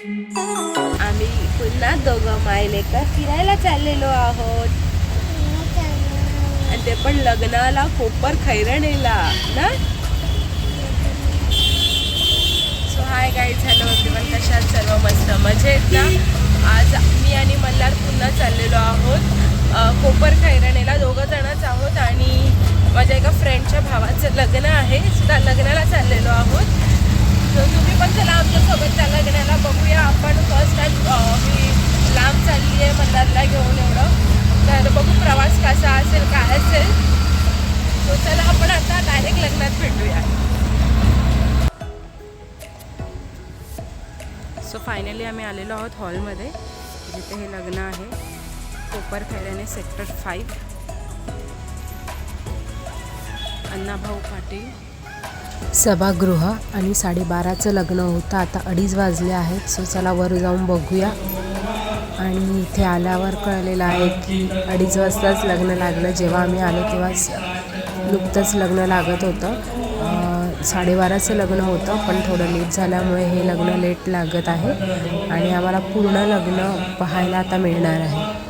आम्ही पुन्हा दोघं मायलेकर फिरायला चाललेलो आहोत. आणि ते पण लग्नाला कोपर खैरणेला ना? सो हाय गाईड झालं एव्हरीवन कशात सर्व मस्त मजेत ना? आज मी आणि मल्हार पुन्हा चाललेलो आहोत. कोपर खैरणेला दोघं जणच आहोत आणि माझ्या एका फ्रेंडच्या भावाचं लग्न आहे. सुद्धा लग्नाला चाललेलो आहोत. सो तुम्ही त्या लग्नाला बघूया. आपण फर्स्ट टाइम मी लांब चालली आहे मल्हारला घेऊन एवढं. तर बघू प्रवास कसा असेल काय असेल. तो चला आपण आता डायरेक्ट लग्नात भेटूया. सो फायनली आम्ही आलेलो आहोत हॉलमध्ये जिथे हे लग्न आहे. कोपर खैऱ्याने सेक्टर फाईव्ह अण्णाभाऊ पाटील. सभागृह आणि साडेबाराचं लग्न होतं. आता अडीच वाजले आहेत. सो चला वर जाऊन बघूया. आणि इथे आल्यावर कळलेलं आहे की अडीच वाजताच लग्न लागलं. जेव्हा आम्ही आलो तेव्हाच नुकतंच लग्न लागत होतं. साडेबाराचं लग्न होतं पण थोडं लेट झाल्यामुळे हे लग्न लेट लागत आहे. आणि आम्हाला पूर्ण लग्न पाहायला आता मिळणार आहे.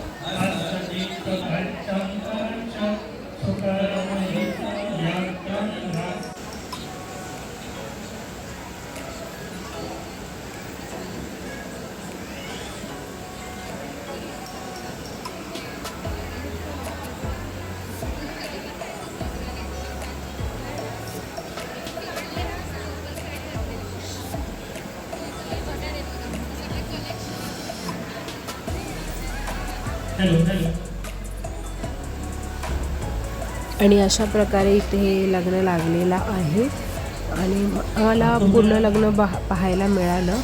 आणि अशा प्रकारे इथे हे लग्न लागलेलं आहे. आणि मला पूर्ण लग्न पहा पाहायला मिळालं.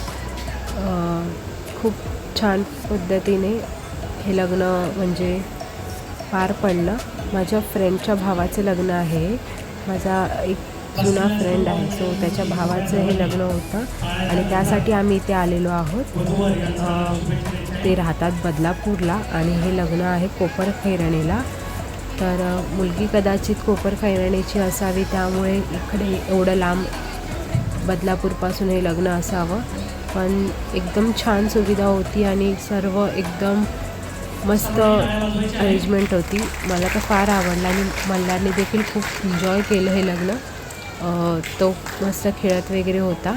खूप छान पद्धतीने हे लग्न म्हणजे पार पडलं. माझ्या फ्रेंडच्या भावाचं लग्न आहे. माझा एक जुना फ्रेंड आहे. सो त्याच्या भावाचं हे लग्न होतं. आणि त्यासाठी आम्ही इथे आलेलो आहोत. ते राहतात बदलापूरला आणि हे लग्न आहे कोपर खैरणेला. तर मुलगी कदाचित कोपर खैरणेची असावी त्यामुळे इकडे एवढं लांब बदलापूरपासून हे लग्न असावं. पण एकदम छान सुविधा होती आणि सर्व एकदम मस्त अरेंजमेंट होती. मला तर फार आवडलं आणि मल्हारने देखील खूप एन्जॉय केलं हे लग्न. तो मस्त खेळत वगैरे होता.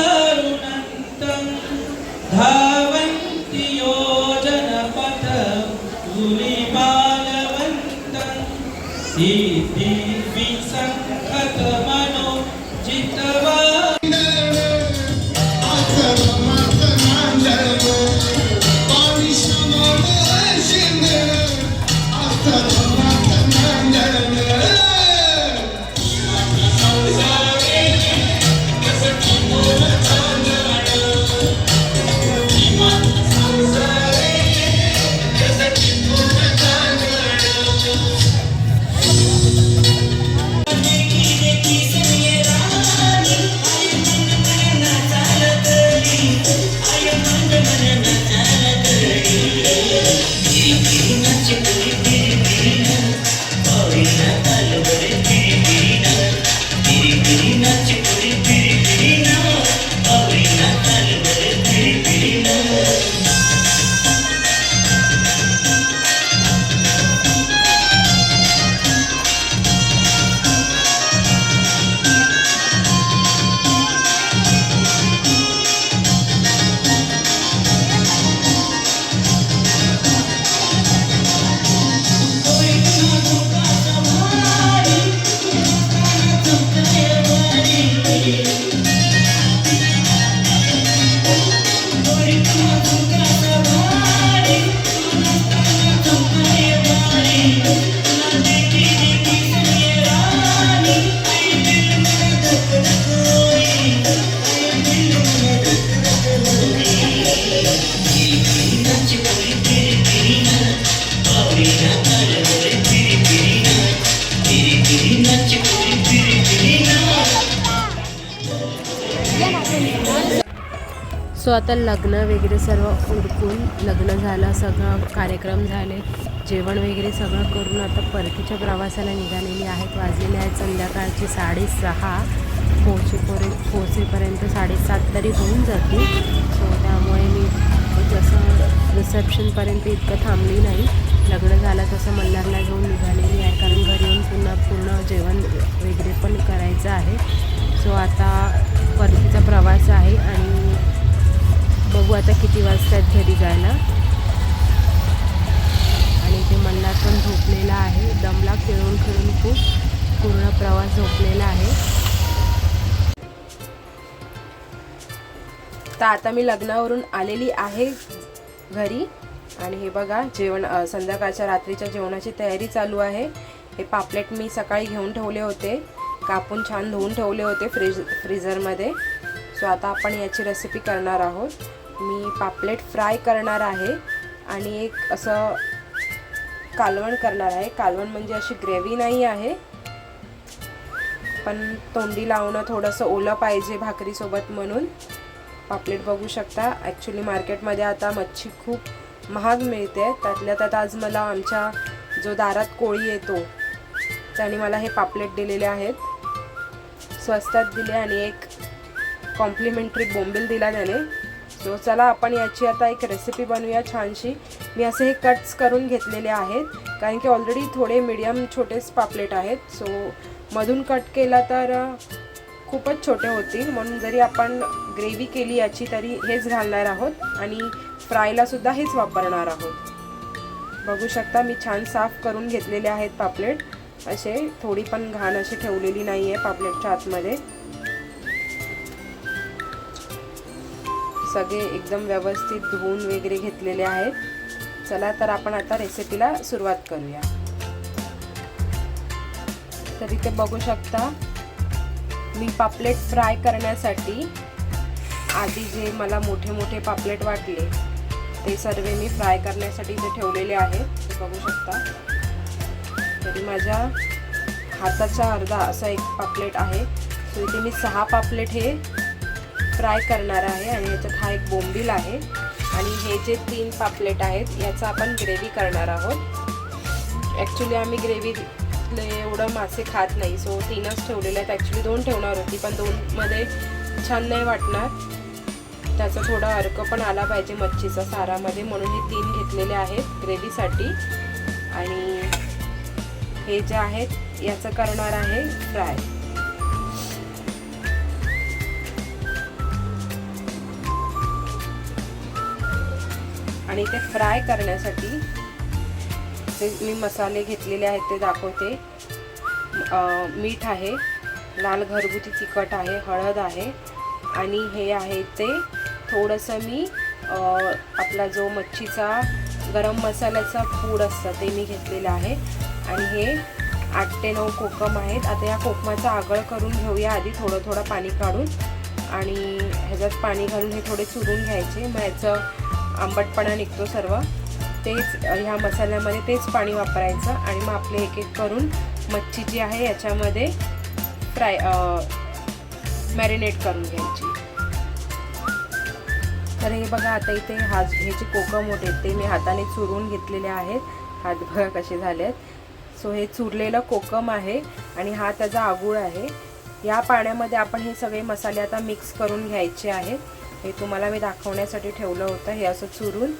आता लग्न वगैरे सर्व उरकून लग्न झालं सगळं कार्यक्रम झाले जेवण वगैरे सगळं करून आता परतीच्या प्रवासाला निघालेली आहेत. वाजलेले आहेत संध्याकाळचे साडेसहा. पोहोचेपर्यंत पोहोचेपर्यंत साडेसात तरी होऊन जातील. सो त्यामुळे मी जसं रिसेप्शनपर्यंत इतकं थांबली नाही. लग्न झालं तसं मल्हारला घेऊन निघालेली आहे कारण घरी येऊन पुन्हा पूर्ण जेवण वगैरे पण करायचं आहे. सो आता परतीचा प्रवास आहे आणि बघू आता किती वाजतात घरी जायला. आणि ते मल्हार पण झोपलेला आहे. दमला खेळून खेळून खूप पूर्ण प्रवास झोपलेला आहे. तर आता मी लग्नावरून आलेली आहे घरी. आणि हे बघा जेवण संध्याकाळच्या रात्रीच्या जेवणाची तयारी चालू आहे. हे पापलेट मी सकाळी घेऊन ठेवले होते. कापून छान धुवून ठेवले होते फ्रीज फ्रीझरमध्ये. सो आता आपण याची रेसिपी करणार आहोत. मी पापलेट फ्राय करणार आहे आणि एक असं कालवण करणार आहे. कालवण म्हणजे अशी ग्रेव्ही नाही आहे. पण तोंडी लावणं थोडंसं ओलं पाहिजे भाकरीसोबत म्हणून. पापलेट बघू शकता. ॲक्च्युली मार्केटमध्ये आता मच्छी खूप महाग मिळते. त्यातल्या त्यात आज मला आमच्या जो दारात कोळी येतो त्याने मला हे पापलेट दिलेले आहेत. स्वस्तात दिले आणि एक कॉम्प्लिमेंटरी बोंबील दिला त्याने. सो चला आपण याची आता एक रेसिपी बनवूया छानशी. मी असे हे कट्स करून घेतलेले आहेत कारण की ऑलरेडी थोडे मिडियम छोटेच पापलेट आहेत. सो मधून कट केला तर खूपच छोटे होतील. म्हणून जरी आपण ग्रेव्ही केली याची तरी हेच घालणार आहोत आणि फ्रायलासुद्धा हेच वापरणार आहोत. बघू शकता मी छान साफ करून घेतलेले आहेत पापलेट. असे थोडी पण घाण अशी ठेवलेली नाही आहे पापलेटच्या आतमध्ये. सगळे एकदम व्यवस्थित धुवून वगैरे घेतलेले आहेत. चला तर आपण आता रेसिपीला सुरुवात करूया. तर इथे बघू शकता मी पापलेट फ्राय करण्यासाठी आधी जे मला मोठे मोठे पापलेट वाटले ते सर्व मी फ्राय करण्यासाठी इथे ठेवलेले आहेत. ते बघू शकता. तरी माझ्या हाताचा अर्धा असा एक पापलेट आहे. सो इथे मी सहा पापलेट हे फ्राय करणार आहे आणि याच्यात हा एक बोंबील आहे. आणि हे जे तीन पापलेट आहेत याचा आपण ग्रेव्ही करणार आहोत. ॲक्च्युली आम्ही ग्रेव्हीतले एवढं मासे खात नाही सो तीनच ठेवलेले आहेत. ॲक्च्युली दोन ठेवणार होती पण दोनमध्ये छान नाही वाटणार. त्याचा थोडा अर्क पण आला पाहिजे मच्छीचा सारामध्ये म्हणून हे तीन घेतलेले आहेत ग्रेव्हीसाठी. आणि हे जे आहेत याचं करणार आहे फ्राय. आणि ते फ्राय करण्यासाठी ते मी मसाले घेतलेले आहेत ते दाखवते. मीठ आहे लाल घरगुती तिखट आहे हळद आहे आणि हे आहे ते. थोडंसं मी आपला जो मच्छीचा गरम मसाल्याचा फूड असतं ते मी घेतलेलं आहे. आणि हे आठ ते नऊ कोकम आहेत. आता या कोकमाचा आगळ करून घेऊया आधी थोडं थोडं पाणी काढून. आणि ह्याच्यात पाणी घालून हे थोडे चुरून घ्यायचे. मग ह्याचं आंबटपणा निघतो सर्व. तेच ह्या मसाल्यामध्ये तेच पाणी वापरायचं आणि मग आपले एक एक करून मच्छी जी आहे याच्यामध्ये फ्राय मॅरिनेट करून घ्यायची. तर हे बघा आता इथे हा हे जे कोकम होते ते मी हाताने चुरून घेतलेले आहेत. हात बघा कसे झाले आहेत सो हे चुरलेलं कोकम आहे आणि हा त्याचा आगूळ आहे. या पाण्यामध्ये आपण हे सगळे मसाले आता मिक्स करून घ्यायचे आहेत. हे तुम्हाला मी दाखवण्यासाठी ठेवलं होतं. हे असं चुरून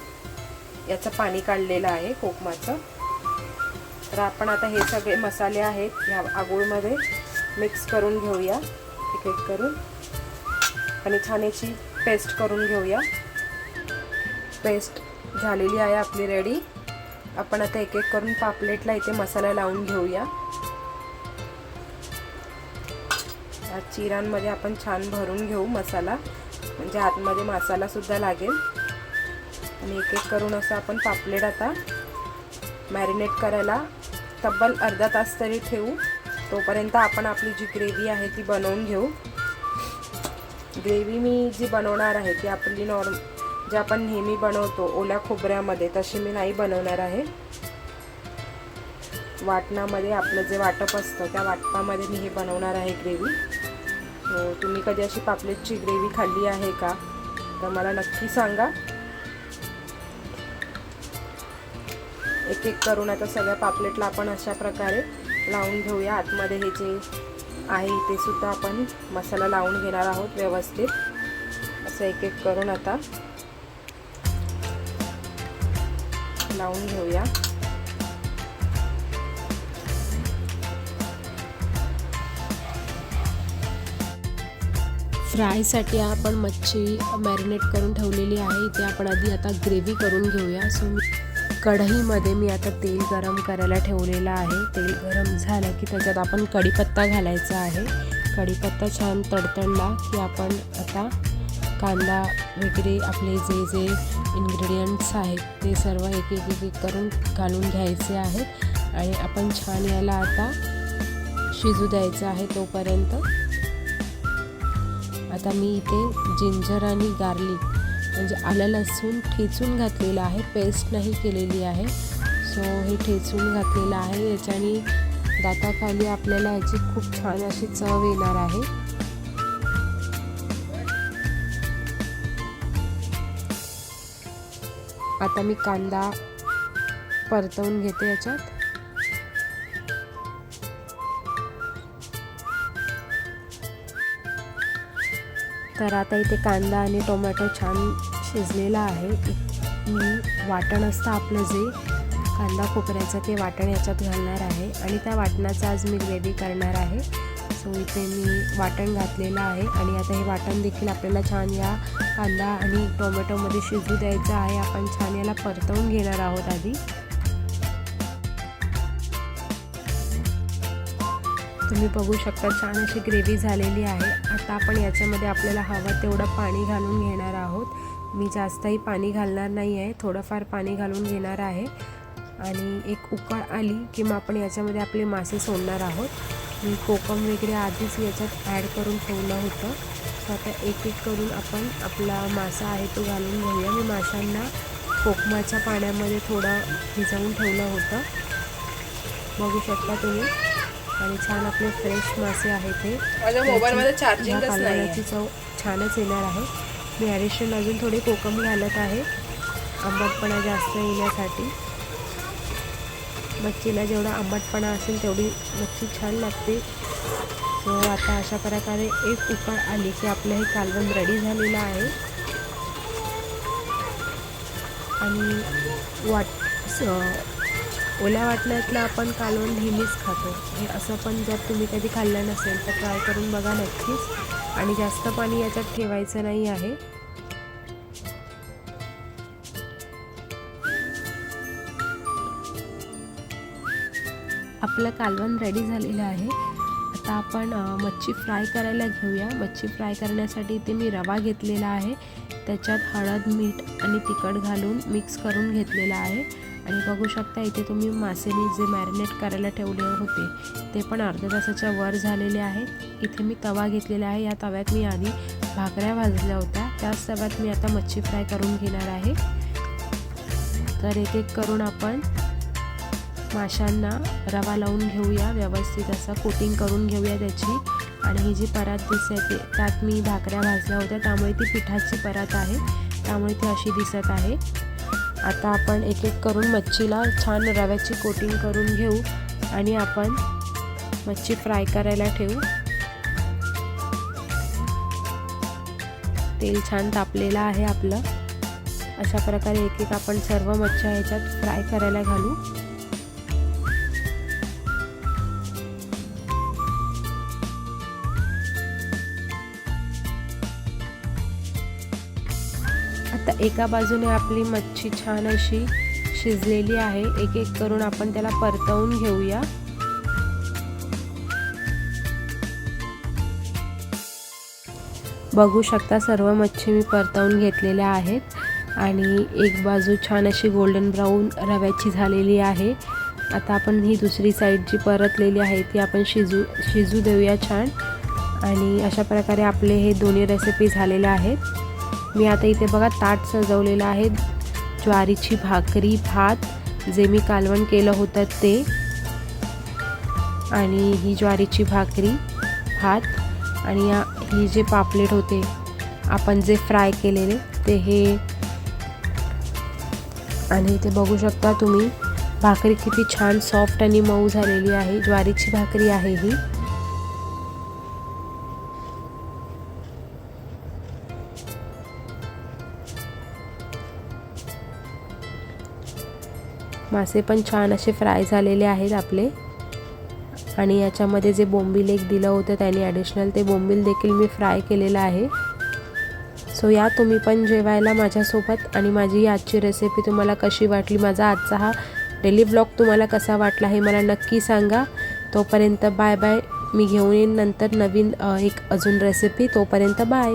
याचं पाणी काढलेलं आहे कोकमाचं. तर आपण आता हे सगळे मसाले आहेत ह्या आगोळमध्ये मिक्स करून घेऊया. एक एक करून. आणि छान याची पेस्ट करून घेऊया. पेस्ट झालेली आहे आपली रेडी आपण आता एक एक करून पापलेटला इथे मसाला लावून घेऊया. या चिरांमध्ये आपण छान भरून घेऊ मसाला. म्हणजे आतमध्ये मसालासुद्धा लागेल. आणि एक एक करून असं आपण पापलेट आता मॅरिनेट करायला तब्बल अर्धा तास तरी ठेवू. तोपर्यंत आपण आपली जी ग्रेव्ही आहे ती बनवून घेऊ. ग्रेव्ही मी जी बनवणार आहे ती आपली नॉर्म जे आपण नेहमी बनवतो ओल्या खोबऱ्यामध्ये तशी मी नाही बनवणार आहे. वाटणामध्ये आपलं जे वाटप असतं त्या वाटपामध्ये मी हे बनवणार आहे ग्रेव्ही तुम्ही कधी अशी पापलेटची ग्रेव्ही खाल्ली आहे का? तर मला नक्की सांगा. एक एक करून आता सगळ्या पापलेटला आपण अशा प्रकारे लावून घेऊया. आतमध्ये हे जे आहे ते सुद्धा आपण मसाला लावून घेणार आहोत व्यवस्थित. असं एक एक करून आता लावून घेऊया. फ्रायसाठी आपण मच्छी मॅरिनेट करून ठेवलेली आहे. इथे आपण आधी आता ग्रेव्ही करून घेऊया. सो मी कढईमध्ये मी आता तेल गरम करायला ठेवलेलं आहे. तेल गरम झालं की त्याच्यात आपण कढीपत्ता घालायचा आहे. कढीपत्ता छान तडतडला की आपण आता कांदा वगैरे आपले जे जे इन्ग्रेडियंट्स आहेत ते सर्व एक एक एक करून घालून घ्यायचे आहेत. आणि आपण छान याला आता शिजू द्यायचं आहे तोपर्यंत. आता मी इथे जिंजर आणि गार्लिक म्हणजे आलं लसूण ठेचून घातलेलं आहे. पेस्ट नाही केलेली आहे. सो हे ठेचून घातलेलं आहे. याच्याने दाताखाली आपल्याला याची खूप छान अशी चव येणार आहे. आता मी कांदा परतवून घेते याच्यात. तर आता इथे कांदा आणि टोमॅटो छान शिजलेला आहे. मी वाटण असतं आपलं जे कांदा खोबऱ्याचं ते वाटण याच्यात घालणार आहे. आणि त्या वाटणाचं आज मी ग्रेव्ही करणार आहे. सो इथे मी वाटण घातलेलं आहे. आणि आता हे वाटण देखील आपल्याला छान या कांदा आणि टोमॅटोमध्ये शिजू द्यायचं आहे. आपण छान याला परतवून घेणार आहोत आधी. तुम्ही बघू शकता छान अशी ग्रेव्ही झालेली आहे. आता आपण याच्यामध्ये आपल्याला हवं तेवढं पाणी घालून घेणार आहोत. मी जास्तही पाणी घालणार नाही आहे थोडंफार पाणी घालून घेणार आहे. आणि एक उकळ आली की मग आपण याच्यामध्ये आपले मासे सोडणार आहोत. मी कोकम वगैरे आधीच याच्यात ॲड करून ठेवलं होतं. तर आता एक एक करून आपण आपला मासा आहे तो घालून घेऊया. मी माशांना कोकमाच्या पाण्यामध्ये थोडं भिजवून ठेवलं होतं. बघू शकता तुम्ही. आणि छान आपले फ्रेश मासे आहेत हे. माझ्या मोबाईलमध्ये या चार्जिंगच नाही कालवणाची चव छानच येणार आहे. मी ॲडिशन अजून थोडे कोकम घालत आहे. आंबटपणा जास्त येण्यासाठी. मच्छीला जेवढा आंबटपणा असेल तेवढी मच्छी छान लागते. सो आता अशा प्रकारे एक उकळ आली की आपलं हे कालवण रेडी झालेलं आहे. आणि वाट ओल्या वाटण्यातलं आपण कालवण नेहमीच खातो. हे असं पण जर तुम्ही कधी खाल्लं नसेल तर ट्राय करून बघा नक्कीच. आणि जास्त पाणी याच्यात ठेवायचं नाही आहे. आपलं कालवण रेडी झालेलं आहे. आता आपण मच्छी फ्राय करायला घेऊया. मच्छी फ्राय करण्यासाठी इथे मी रवा घेतलेला आहे. त्याच्यात हळद मीठ आणि तिखट घालून मिक्स करून घेतलेला आहे. आणि बघू शकता इथे तुम्ही मासे मी जे मॅरिनेट करायला ठेवले होते ते पण अर्ध्या तासाच्या वर झालेले आहेत. इथे मी तवा घेतलेला आहे. या तव्यात मी आधी भाकऱ्या भाजल्या होत्या. त्याच तव्यात मी आता मच्छी फ्राय करून घेणार आहे. तर एक एक करून आपण माशांना रवा लावून घेऊया. व्यवस्थित असं कोटिंग करून घेऊया त्याची. आणि ही जी परात दिसते त्यात मी भाकऱ्या भाजल्या होत्या. त्यामुळे ती पिठाची परात आहे. त्यामुळे ती अशी दिसत आहे. आता आपण एक एक करून मच्छीला छान रव्याची कोटिंग करून घेऊ आणि आपण मच्छी फ्राय करायला ठेवू. तेल छान तापलेलं आहे आपलं. अशा प्रकारे एक एक आपण सर्व मच्छ्या ह्याच्यात फ्राय करायला घालू. आता एका बाजूने आपली मच्छी छान अशी शिजलेली आहे. एक एक करून आपण त्याला परतवून घेऊया. बघू शकता सर्व मच्छी मी परतवून घेतलेल्या आहेत. आणि एक बाजू छान अशी गोल्डन ब्राऊन रव्याची झालेली आहे. आता आपण ही दुसरी साईड जी परतलेली आहे ती आपण शिजू शिजू देऊया छान. आणि अशा प्रकारे आपले हे दोन्ही रेसिपी झालेल्या आहेत. मी आता इथे बघा ताट सजवलेलं आहे. ज्वारीची भाकरी भात जे मी कालवण केलं होतं ते. आणि ही ज्वारीची भाकरी भात आणि या ही जे पापलेट होते आपण जे फ्राय केलेले ते हे. आणि इथे बघू शकता तुम्ही भाकरी किती छान सॉफ्ट आणि मऊ झालेली आहे. ज्वारीची भाकरी आहे ही. मासे पण छान असे फ्राय झालेले आहेत आपले. आणि याच्यामध्ये जे बोंबील एक दिलं होतं त्याने ॲडिशनल ते बोंबील देखील मी फ्राय केलेलं आहे. सो या तुम्ही पण जेवायला माझ्यासोबत आणि माझी आजची रेसिपी तुम्हाला कशी वाटली माझा आजचा हा डेली ब्लॉग तुम्हाला कसा वाटला हे मला नक्की सांगा. तोपर्यंत बाय बाय मी घेऊन येईन नंतर नवीन एक अजून रेसिपी तोपर्यंत बाय